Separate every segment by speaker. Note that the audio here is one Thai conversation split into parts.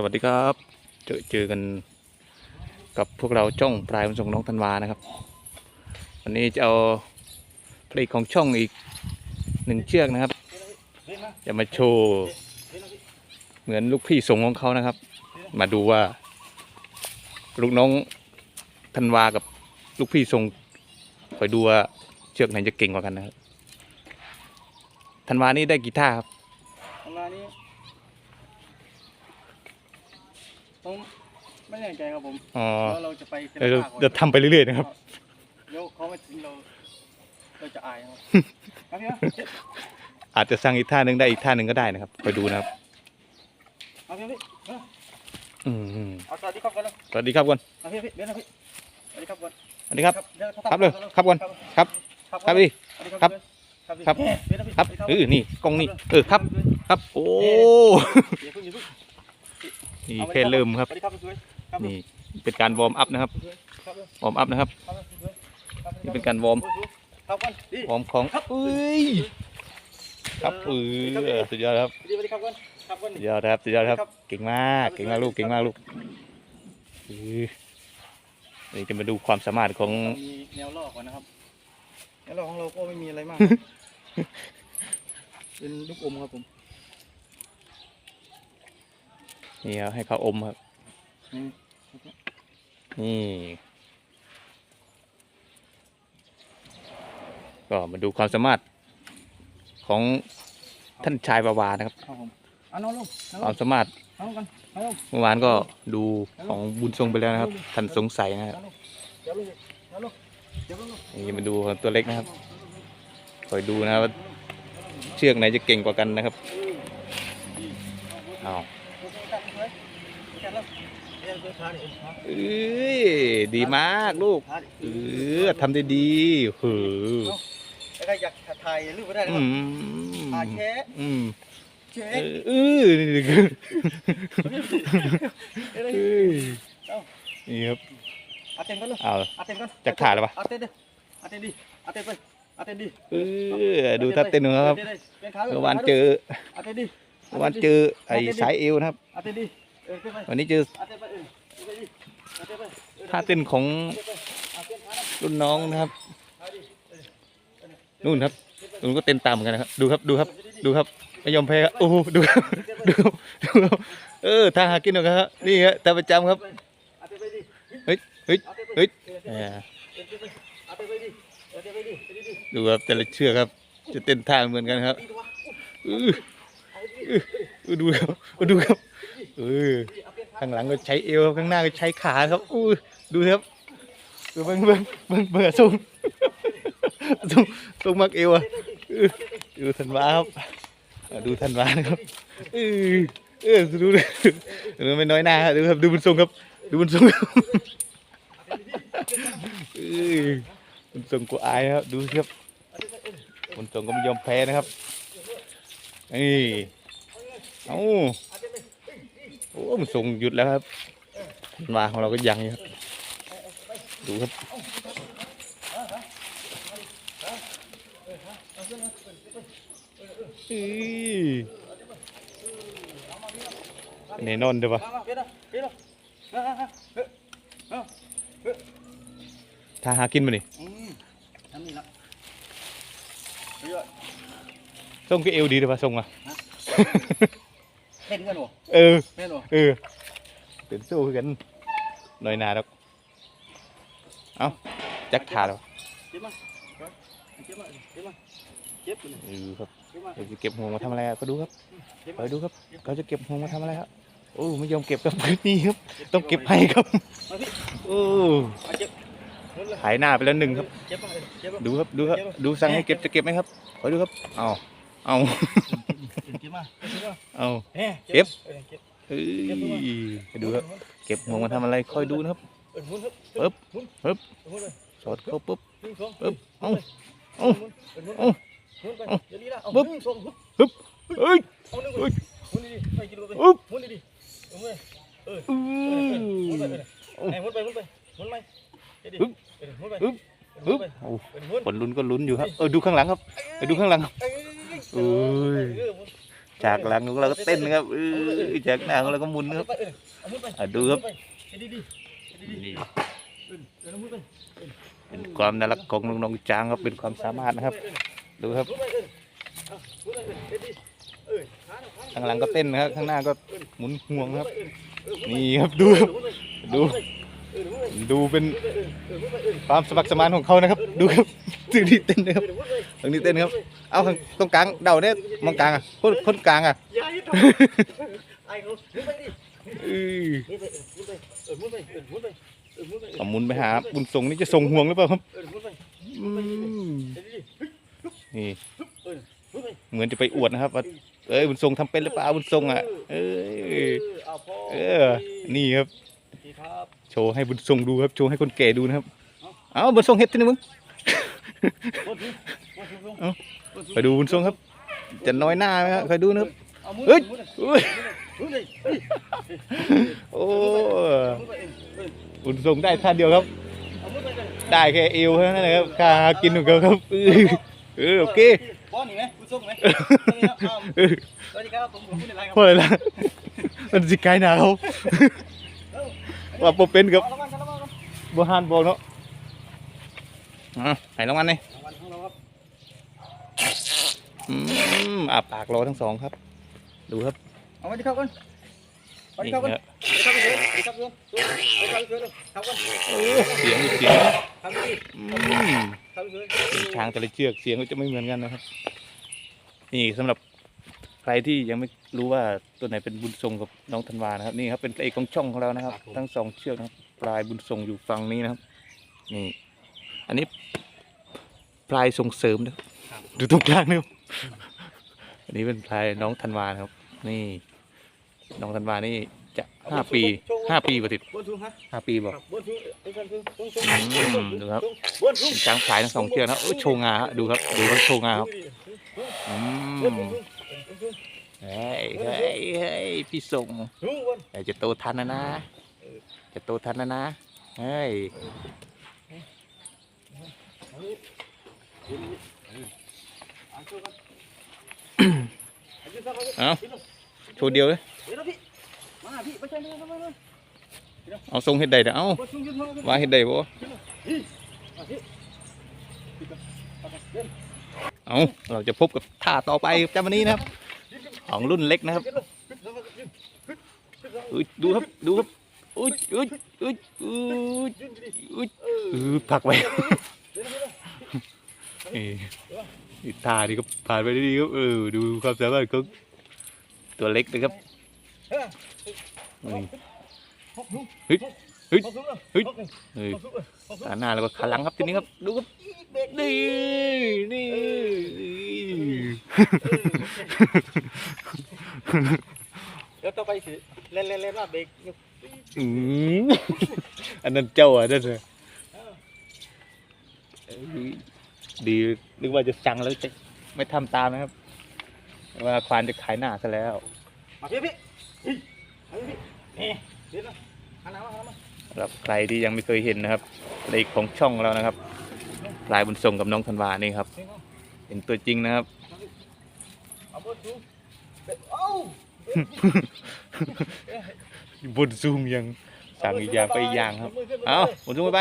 Speaker 1: สวัสดีครับ เจอเจอกันกับพวกเราจ้องปลายวันส่งน้องธันวานะครับ วันนี้จะเอาเพลงของช่องอีกหนึ่งเชือกนะครับ จะมาโชว์เหมือนลูกพี่ส่งของเขานะครับ มาดูว่า ลูกน้องธันวากับลูกพี่ส่งคอยดูว่าเชือกไหนจะเก่งกว่ากันนะครับธันวานี่ได้กีตาร์ครับ
Speaker 2: ประมานี้ ผมไม่แน่ใจครับผม
Speaker 1: อ๋อ
Speaker 2: แล้วเราจะไปเซ
Speaker 1: เดี๋ยว
Speaker 2: ราก่อน
Speaker 1: เดี๋ยวทำไปเรื่อยๆนะครับ
Speaker 2: เดี๋ยวเขาไม่ทิ้งเราเราจะอายครับครับพี่นะ
Speaker 1: อาจจะสร้างอีกท่าหนึ่งได้อีกท่าหนึ่งก็ได้นะครับคอยดูนะครับ
Speaker 2: เอาพี่พี่เอา
Speaker 1: อืม
Speaker 2: เอาสวัสดีครับก่อนเลย
Speaker 1: สวัสดีครับก่อน
Speaker 2: เอาพี่พี่เดี๋ยวนะพี่สวัสดีครับก่อน
Speaker 1: สวัสดีครับ
Speaker 2: ดี๋ยว
Speaker 1: ครับเลยครับก่อนครับ ครับพี่
Speaker 2: สวัสดี
Speaker 1: ครับ
Speaker 2: ครับพี่
Speaker 1: ครับ
Speaker 2: เดี๋ยวนะพี่
Speaker 1: ครับ
Speaker 2: สวัสดี
Speaker 1: เออนี่กล้องนี่เออครับ ครับ โอ้
Speaker 2: เดี๋ยวเพิ่งอย่าเพิ่ง
Speaker 1: นี่
Speaker 2: อาไว้
Speaker 1: แค่เริ่มครับ
Speaker 2: สวัสดีครับพี่สวยครับ
Speaker 1: นี่เป็นการวอร์มอัพนะครับ
Speaker 2: พี่สวยครับพี่
Speaker 1: วอร์มอัพนะครับ
Speaker 2: ครับพี่สวยครับพี่
Speaker 1: นี่เป็นการวอร์ม
Speaker 2: ครับก่อนดี
Speaker 1: วอร์มของ
Speaker 2: ครับ
Speaker 1: เอ้ย ครับเออสุดยอดครับ
Speaker 2: ดีสวัสดีครับก่อนครับก่อน
Speaker 1: สุดยอดครับสุดยอดครับ
Speaker 2: ครับ
Speaker 1: เก่งมาก เก่งมากลูก เก่งมากลูกเออนี่จะมาดูความสามารถของ
Speaker 2: มีแนวล่อก่อนนะครับ แนวล่อของเราก็ไม่มีอะไรมาก เป็นลูกอมครับผม
Speaker 1: นี่ครับให้เขาอมครับ
Speaker 2: อืม
Speaker 1: นี่ก็มาดูความสามารถของท่านชายวาวานะครับ
Speaker 2: ครับผมเอาน้องลงน้อง
Speaker 1: ค
Speaker 2: ล
Speaker 1: วาม
Speaker 2: ง
Speaker 1: สามารถ
Speaker 2: น้องลงกันน้องลง
Speaker 1: เมื่อวานก็ดูของบุญทรงไปแล้วนะครับท่านสงสัยนะครับ
Speaker 2: น้องลงเดี๋ยวลงเดี๋ยวลงเดี๋ยวลง
Speaker 1: นี่มาดูของตัวเล็กนะครับคอยดูนะครับว่าเชือกไหนจะเก่งกว่ากันนะครับเอา เอ้ยดีมากลูกเออทำได้ดีเฮ้อ
Speaker 2: แล้วก็อยากถ่ายรูปไว้ได้นะ
Speaker 1: อื
Speaker 2: ครับ
Speaker 1: ม
Speaker 2: ถ่ายแชะ
Speaker 1: อืม
Speaker 2: แชะ
Speaker 1: เออเออนี่คือเอ้ยนี่ครับ
Speaker 2: เอาเต็มกันเลย
Speaker 1: เอา
Speaker 2: เอาเต็มกัน
Speaker 1: จะขาดหรือเปล่า
Speaker 2: เอาเต็มดิเอาเต็มดิเอาเต็มไปเอาเต็มดิ
Speaker 1: เออดูท่าเต้นหนะครับ
Speaker 2: เป็นขา
Speaker 1: เมื่อวานเจอ
Speaker 2: เอาเต็มดิ
Speaker 1: เมื่อวานเจอไอ้สายเอวนะครับ
Speaker 2: เอาเต็มดิเออเต็มไป
Speaker 1: วันนี้เจอท่าเต้นของรุ่นน้องนะครับ นู่นครับนู่นก็เต้นตามเหมือนกันนะครับ ดูครับ ดูครับ ดูครับ ไม่ยอมแพ้ครับ โอ้ดูครับ ดูดูเออท่าหากินหรอกครับ นี่ฮะต่ประจำครับ
Speaker 2: เฮ้
Speaker 1: ย เฮ้ย
Speaker 2: เฮ้
Speaker 1: ย
Speaker 2: ดู
Speaker 1: ครับแต่ละเชือกครับ จะเต้นท่าเหมือนกันครับเออเออดูครับดูครับ เออข้างหลังก็ใช้เอวข้างหน้าก็ใช้ขาครับอู้ดูครับดูเบิ้งเบิ้งเบิ้งเบื่อทรงทรงทรงมักเอวอะดูธันวาครับดูธันวานะครับเออเออดูดูไม่น้อยหน้าดูครับดูบุญทรงครับ ดูบุญทรงครับบุญทรงกูอายครับดูครับบุญทรงก็ไม่ยอมแพ้นะครับนี่เอ้า อ้มันส่งหยุดแล้วครับธันวาของเราก็ยังอยู่ครับดูครับอื้อเป็นไงนอนเดี๋ยวปะ
Speaker 2: มามาเดี๋ยวนะเดี๋ยวนะเอาเอาเอา
Speaker 1: ถ้าหากินมานี่
Speaker 2: อืมทำนี่ละเดี๋ยว
Speaker 1: ส่งก็เอวดีเดี๋ยวปะส่งมา
Speaker 2: เห็นกันหรอ
Speaker 1: เออ
Speaker 2: เห็นหรอ
Speaker 1: เออเป็นสู้คือกันหน่อยหนาดอกเอ้าจักขาแล้ว
Speaker 2: เจ็บมั้ยเจ็บมั้ยเจ็บมั้ยเจ็บอยู่นะ
Speaker 1: เออครับ
Speaker 2: เจ็บมั้ย
Speaker 1: เราจะเก็บห่วงมาทำอะไรอะก็ดูครับ
Speaker 2: เจ็บ
Speaker 1: ไป
Speaker 2: มั้ย
Speaker 1: ดูครับเขาจะเก็บห่วงมาทำอะไรครับโอ้ไม่ยอมเก็บครับพื้นนี้ครับ ต้องเก็บให้ครับ
Speaker 2: มาพี่
Speaker 1: โอ้
Speaker 2: มาเจ็บหมดเลย
Speaker 1: หายหน้าไปแล้วหนึ่งครับ
Speaker 2: เจ็บมั้ยเจ็บมั้ย
Speaker 1: ดูครับดูครับดูสั่งให้เก็บจะเก็บไหมครับขอดูครับเอาเอา
Speaker 2: เจ็บมั้ยเจ็บมั้ย
Speaker 1: เอา
Speaker 2: เฮ้
Speaker 1: เก็บ
Speaker 2: เออเก็บ
Speaker 1: เฮ้ยไปดูครับเก็บห่วงมาทำอะไรคอยดูนะครับ
Speaker 2: เออหมุนครับ
Speaker 1: ปึ๊บ
Speaker 2: หมุน
Speaker 1: ปึ๊บ
Speaker 2: หมุนเลย
Speaker 1: สอดเข้าปุ๊บ
Speaker 2: หนึ่งสอง
Speaker 1: ปึ๊บเอ้า
Speaker 2: เอ้า
Speaker 1: เอ้า
Speaker 2: หมุนไป
Speaker 1: เอ้า
Speaker 2: เดี๋ยวนี้ละเอา
Speaker 1: ปึ๊บ
Speaker 2: หนึ่งสองหมุน
Speaker 1: เฮ้ย
Speaker 2: เอาหนึ่ง
Speaker 1: เฮ้ย
Speaker 2: หมุนดีๆไปกิโลไป
Speaker 1: อุ๊บ
Speaker 2: หมุนดีๆหมุนไปเออ
Speaker 1: อื
Speaker 2: หมุนไป
Speaker 1: อ
Speaker 2: เออหมุนไปหมุนไปหมุนไปเดี๋ยวดิ
Speaker 1: ปึ๊บ
Speaker 2: เออหมุนไป
Speaker 1: ปึ๊บ
Speaker 2: หมุ
Speaker 1: ปึ๊
Speaker 2: น
Speaker 1: บ
Speaker 2: ไป
Speaker 1: โอ้
Speaker 2: เออหมุน
Speaker 1: ผลลุ้นก็ลุ้นอยู่ครับ เออดูข้างหลังครับไปดูข้างหลังครับ
Speaker 2: เอ้ย
Speaker 1: โอ้ย
Speaker 2: เออหมุน
Speaker 1: จากหลังของเราก็เต้นนะครับเออจากหน้าของเราก็หมุนนะครับ
Speaker 2: ไปเออเอามุดไป
Speaker 1: อะดูครับ
Speaker 2: เฮ็ดดีๆเฮ็ดดี
Speaker 1: นี่
Speaker 2: ๆเออเออเอามุดไป
Speaker 1: เป็นความน่ารักของน้องๆจางครับเป็นความสามารถนะครับ ดูครับ
Speaker 2: มุดไปเออเอามุดไปเออเฮ็ดดีเออขาหน่อยขาหน่อย
Speaker 1: ข้างหลังก็เต้นนะครับข้างหน้าก็หมุนห่วงครับ
Speaker 2: เออเออมุดไป
Speaker 1: นี่ครับดูครับ
Speaker 2: มุดไป
Speaker 1: ดู
Speaker 2: เออมุดไป
Speaker 1: ดูเป็น
Speaker 2: มุดไปเออเออมุดไปเออ
Speaker 1: ความสมัครสมานของเขานะครับ ดูครับตรงนี้เต้นนะครับ
Speaker 2: เออมุดไป
Speaker 1: ตรงนี้เต้นครับ เอาข้างตรงกลางเดาเนี่ยมองกลางอะคนคนกลางอะ
Speaker 2: อย่าให้ทำไอ้เขามุดไปดิ
Speaker 1: เออ
Speaker 2: มุดไปเออมุดไปเออมุดไปเออมุดไปเออมุดไปเออ
Speaker 1: เอาหมุนไปหาบุญทรงนี่จะส่งห่วงหรือเปล่าครับ
Speaker 2: เออมุดไป
Speaker 1: อืม
Speaker 2: เฮ็ดดีๆเฮ้ย
Speaker 1: นี่
Speaker 2: เออมุดไป
Speaker 1: เหมือนจะไปอวดนะครับว่าเอ้ยบุญทรงทำเป็นหรือเปล่าบุญทรงอะเอ้ย
Speaker 2: เอาพอ
Speaker 1: เออนี่ครับ
Speaker 2: ดีครับ
Speaker 1: โชว์ให้บุญทรงดูครับโชว์ให้คนแก่ดูนะครับ เอาบุญทรงเฮ็ดที่นี่มึง
Speaker 2: บนสูงบนสูงลง
Speaker 1: เอ้า
Speaker 2: บนสูง
Speaker 1: ไปดูบุญทรงครับ จะน้อยหน้าไหมครับคอยดูนะครับ
Speaker 2: เอามือ
Speaker 1: เฮ้ย
Speaker 2: มือเลย
Speaker 1: เฮ้ย
Speaker 2: มือเลยเฮ้ย
Speaker 1: โอ้
Speaker 2: มือไปเองเออ
Speaker 1: บุญทรงได้ท่านเดียวครับ
Speaker 2: เอามือไปเลย
Speaker 1: ได้แค่เอวเท่านั้นเลยครับค่าหากินของเขาครับเออเออโอเค
Speaker 2: ป้อนหนิไหมคุณส่งไหม
Speaker 1: เออ
Speaker 2: สวัสดีครับผมผมพูดอะไรครั
Speaker 1: เพราะอะไรล่ะมันสิไกลหนาเขาว่าปเป็นกับ
Speaker 2: ระวังกันระวังกัน
Speaker 1: บัวฮานบอกเนาะอะให้รางวัลนี่
Speaker 2: รางวัลของเราครับ
Speaker 1: อืมอาปากรอทั้งสองครับ ดูครับ
Speaker 2: เอาไว้ที่เข้ากันเอา
Speaker 1: นี่
Speaker 2: ที่เข้ากัน
Speaker 1: ครับ
Speaker 2: เข้าไปเลยเข้าไปเลยเข้าไปเลยเข้ากัน
Speaker 1: เออเสียงเสียง
Speaker 2: เข้าไปเลย
Speaker 1: อืม
Speaker 2: เข้าไปเลย
Speaker 1: ช้างแต่ละเชือกเสียงก็จะไม่เหมือนกันนะครับ นี่สำหรับใครที่ยังไม่รู้ว่าตัวไหนเป็นบุญทรงกับน้องธันวานะครับนี่ครับเป็นเอกของช่องของเรานะครับ ทั้งสองเชือกนะครับปลายบุญทรงอยู่ฝั่งนี้นะครับ นี่ อันนี้ปลายส่งเสริมนะครับดูตรงกลางนะครับ อันนี้เป็นปลายน้องธันวานะครับ นี่ น้องธันวานี่จะห้าปีห้าปีประติด
Speaker 2: บนสูงฮะ
Speaker 1: ห้าปีบอก
Speaker 2: บนสูงบนสูงบนสูง
Speaker 1: อืมดูครับ
Speaker 2: บนสูง
Speaker 1: เป็นช้างพลายทั้งสองเชือกนะครับโอ้ยโชว์งาฮะดูครับดูเขาโชว์งาครับอืมเฮ้ยเฮ้ยเฮ้ยพี่ส่ง
Speaker 2: สูงบน
Speaker 1: แต่จะโตทันนะนะ จะโตทันนะนะเฮ้ย เอาโชว์เดียวเลย
Speaker 2: เดี๋ยวพี่มาพี่ไปใช่ไหมมามา
Speaker 1: เอาทรงเฮ็ดใดเด้อเอ้า
Speaker 2: บนสูงยืนมา
Speaker 1: ว่าเฮ็ดใดบ่เอาเราจะพบกับท่าต่อไปจำวันนี้นะครับ ของรุ่นเล็กนะครับอุ้ยดูครับดูครับอุ้ยอุ้ยอุ้ยอุ้ยอุ้ยเออผลักไว้เอ้นี่ท่านี่ก็ผ่านไปได้ดีครับเออดูความสามารถของตัวเล็กนะครับนี่เฮ้ยเฮ้ยเฮ้ยเฮ้ยขาหน้าแล้วก็ขาหลังครับทีนี้ครับดูครับนี่นี่
Speaker 2: เดี๋ยวต่อไปสิเล่นเล่นเล่นว่าเบรก
Speaker 1: อืมอันนั้นเจ้าอะนั่นเลย ดีนึกว่าจะสั่งแล้วจะไม่ทำตามนะครับ ว่าควานจะขายหน้าซะแล้ว
Speaker 2: มาพี่พี่พี่พี่นี่ดี๋ยวหันหน้ามาหันหน้ามา
Speaker 1: สำหรับใครที่ยังไม่เคยเห็นนะครับเลขของช่องเรานะครับลายบุญส่งกับน้องธันวานี่ครับ เห็นตัวจริงนะครับ
Speaker 2: บนสูงเอ้า
Speaker 1: บนซูมยังสั่งอีกอย่างไปอีกอย่างครับ เอาบนซูมไป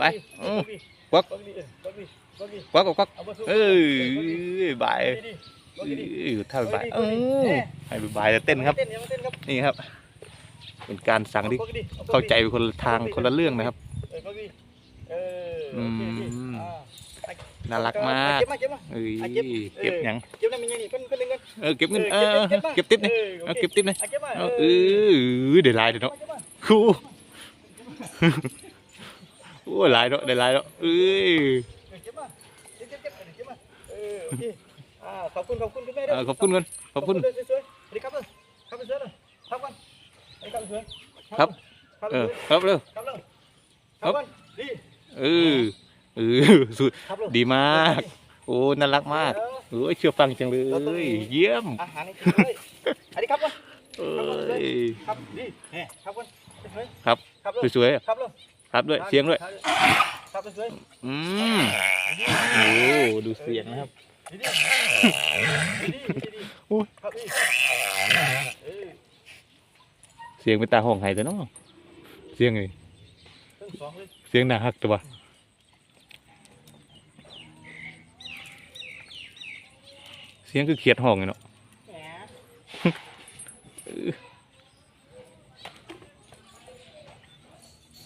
Speaker 1: ไปอืมควัก ควักก็ควักเอ้ยบายเอ้ยถ้าบายเอ้ยให้บายจะเต้นครับ
Speaker 2: เต้นยังเต้นครับ
Speaker 1: นี่ครับ เป็นการสั่งที่เข้าใจไปคนละทางคนละเรื่องนะครับ
Speaker 2: เออพวกนี้เออ
Speaker 1: อื
Speaker 2: โอเคโอเค
Speaker 1: ม
Speaker 2: อ่า
Speaker 1: น่ารักมาก
Speaker 2: เก็บมาเก็บมา
Speaker 1: เอ้ย
Speaker 2: อะเก็บ
Speaker 1: เก็บหยัง
Speaker 2: เก็บได้มันยังนี่ก็ก็นึงกัน
Speaker 1: เออเก็บเงินเออเก็บติ๊บนี่เออเก็บติ๊บนี่
Speaker 2: อะเก็บมา
Speaker 1: เออเออเดี๋ยวลายเดี๋ยวเนาะ
Speaker 2: เก็บมา
Speaker 1: ครูโอ้ยลายเนาะเดี๋ยวลายเนาะเอ้ย
Speaker 2: เก็บมาเก็บเก็บเก็บเก็บมาเออโอเคอ่าขอบคุณขอบคุณคุณแม่
Speaker 1: เอ
Speaker 2: ด้วย
Speaker 1: อขอบคุณกันขอบคุณ
Speaker 2: เลยสวยๆสวัสดีครับเลยครับสวยๆเลยครับกันสวัสดีครับสวย
Speaker 1: ครับ
Speaker 2: ครับ
Speaker 1: เออครับเร็ว
Speaker 2: ครับเลยครับกันดี
Speaker 1: เออเออสุด
Speaker 2: ครับเลย
Speaker 1: ดีมาก โอ้น่ารักมากโอ้ยเชื่อฟังจังเลย เยี่ยม
Speaker 2: อาหารนี่กินเลยสวัสดีครับกัน
Speaker 1: เอ้ย
Speaker 2: ครับดีเนี่ยครับกันสวยๆ
Speaker 1: ครับ
Speaker 2: ครับเลย
Speaker 1: สวยๆอะ
Speaker 2: ครับเลย
Speaker 1: ครับด้วยเสียงด้วย
Speaker 2: ครับสวย
Speaker 1: อืมโอ้ดูเสียงนะครับ
Speaker 2: ดีดีดีดีดี
Speaker 1: โอ้ย
Speaker 2: ครับพี่เออ
Speaker 1: เสียงเป็นตาห้องไห้แต่เนาะเสียงนี่
Speaker 2: ทั้งสองเลย
Speaker 1: เสียงหนาฮักตัวเสียงคือเขียดห้องไงเนาะ
Speaker 2: แหม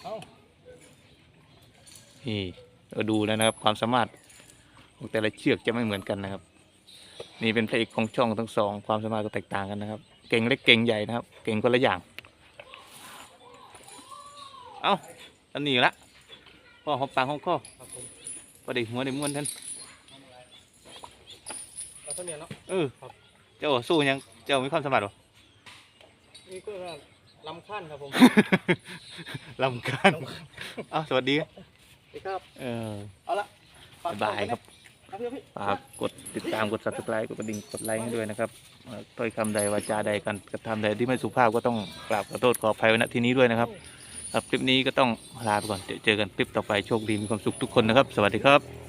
Speaker 2: เอา
Speaker 1: นี่เราดูแล้วนะครับ ความสามารถของแต่ละเชือกจะไม่เหมือนกันนะครับ นี่เป็นพระเอกของช่องทั้งสอง ความสามารถก็แตกต่างกันนะครับ เก่งเล็กเก่งใหญ่นะครับ เก่งคนละอย่าง เอ้าอันนี้ละพ่อหอมปากหอมคอ
Speaker 2: ครับผม
Speaker 1: พอได้หัวได้ม้วนท่าน
Speaker 2: แล้วก็เนี่ยเนาะ
Speaker 1: เออเจ้าสู้ยังเจ้ามีความสามารถหรอ
Speaker 2: นี่ก็ลำขั้นครับผม
Speaker 1: ลำกันเอ้าสวัสดี
Speaker 2: สวัสดี ครับ
Speaker 1: เออ
Speaker 2: เอาละฝก
Speaker 1: บ๊ายบายครับ
Speaker 2: ครับพี่พี่
Speaker 1: ฝากกดติดตามกด subscribe กดกระดิ่งกดไลค์ให้ด้วยนะครับเอ่อถ้อยคำใดวาจาใดกันกระทำใดที่ไม่สุภาพก็ต้องกราบขอโทษขออภัยไว้ณที่นี้ด้วยนะครับครับคลิปนี้ก็ต้องลาไปก่อนเดี๋ยวเจอกันคลิปต่อไปโชคดีมีความสุขทุกคนนะครับ สวัสดีครับ